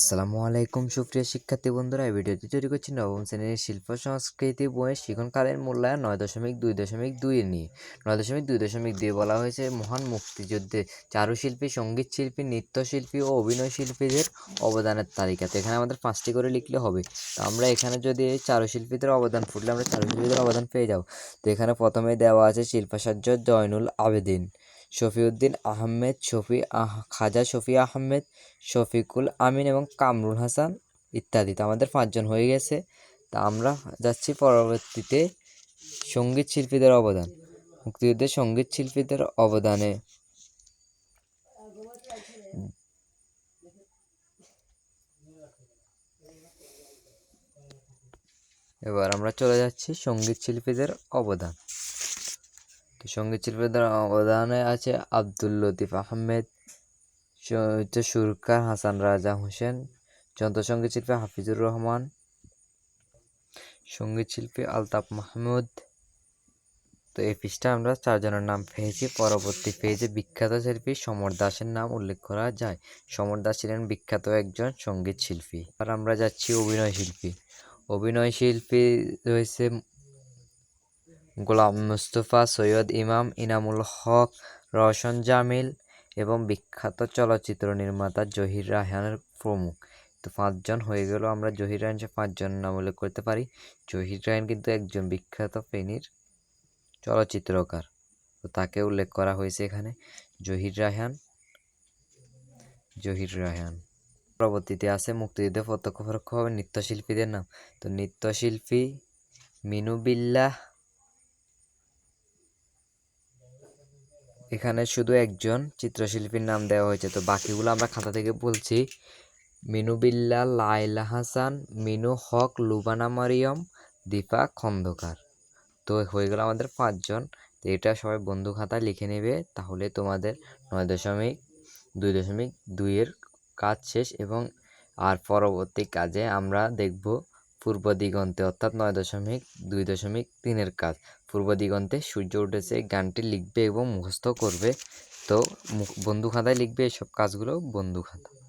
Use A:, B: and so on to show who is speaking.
A: আসসালামু আলাইকুম, সুপ্রিয় শিক্ষার্থী বন্ধুরা। এই ভিডিওটি তৈরি করছি নবম শ্রেণির শিল্প, সংস্কৃতি বইয়ের শিক্ষণকালের মূল্যায়ন নয় দশমিক দুই দশমিক দুই নিয়ে। নয় দশমিক দুই দশমিক দুই বলা হয়েছে মহান মুক্তিযুদ্ধে চারুশিল্পী সংগীত শিল্পী নৃত্যশিল্পী ও অভিনয় শিল্পীদের অবদানের তালিকা। তো এখানে আমাদের পাঁচটি করে লিখলে হবে। তো আমরা এখানে যদি এই চারুশিল্পীদের অবদান ফুটলে আমরা চারুশিল্পীদের অবদান পেয়ে যাব। তো এখানে প্রথমে দেওয়া আছে শিল্পাচার্য জয়নুল আবেদিন। শফিউদ্দিন আহমেদ, শফি আহ, খাজা শফি আহমেদ, শফিকুল আমিন এবং কামরুল হাসান ইত্যাদি। তো আমাদের পাঁচজন হয়ে গেছে। তা আমরা যাচ্ছি পরবর্তীতে সংগীত শিল্পীদের অবদান মুক্তিযুদ্ধে সংগীত শিল্পীদের অবদানে। এবার আমরা চলে যাচ্ছি সংগীত শিল্পীদের অবদান। তো সংগীত শিল্পীদের অবদানে আছে আব্দুল লতিফ আহমেদ সুরকার হাসান রাজা হোসেন যন্ত্রসঙ্গীত শিল্পী হাফিজুর রহমান, সংগীত শিল্পী আলতাফ মাহমুদ। তো এই পৃষ্ঠা আমরা চারজনের নাম পেয়েছি। পরবর্তী পেজে বিখ্যাত শিল্পী সমর দাসের নাম উল্লেখ করা যায়। সমর দাস ছিলেন বিখ্যাত একজন সংগীত শিল্পী। আর আমরা যাচ্ছি অভিনয় শিল্পী। অভিনয় শিল্পী রয়েছে গোলাম মুস্তফা সৈয়দ ইমাম ইনামুল হক, রওশন জামিল এবং বিখ্যাত চলচ্চিত্র নির্মাতা জহির রায়হানের প্রমুখ। তো পাঁচজন হয়ে গেল, আমরা জহির রায়হান পাঁচজন নাম উল্লেখ করতে পারি। জহির রায়হান কিন্তু একজন বিখ্যাত ফেনীর চলচ্চিত্রকার। তো তাকে উল্লেখ করা হয়েছে এখানে জহির রায়হান। জহির রায়হান। পরবর্তীতে আছে মুক্তিযুদ্ধে প্রত্যক্ষ পরোক্ষভাবে নৃত্যশিল্পীদের নাম। তো নৃত্যশিল্পী মিনু বিল্লাহ এখানে শুধু একজন চিত্রশিল্পীর নাম দেওয়া হয়েছে। তো বাকিগুলো আমরা খাতা থেকে বলছি। মিনু বিল্লা লাইলা হাসান, মিনু হক, লুবানা মারিয়ম, দীপা খন্দকার। তো হয়ে গেল আমাদের পাঁচজন। তো এটা সবাই বন্ধু খাতায় লিখে নেবে। তাহলে তোমাদের নয় দশমিক, দুই দশমিক দুইয়ের কাজ শেষ এবং আর পরবর্তী কাজে আমরা দেখব পূর্ব দিগন্তে, অর্থাৎ নয় দশমিক দুই দশমিক তিনের কাজ। পূর্ব দিগন্তে সূর্য উঠেছে, গানটি লিখবে এবং মুখস্থ করবে। তো বন্ধু খাতায় লিখবে, এসব কাজগুলো বন্ধু খাতা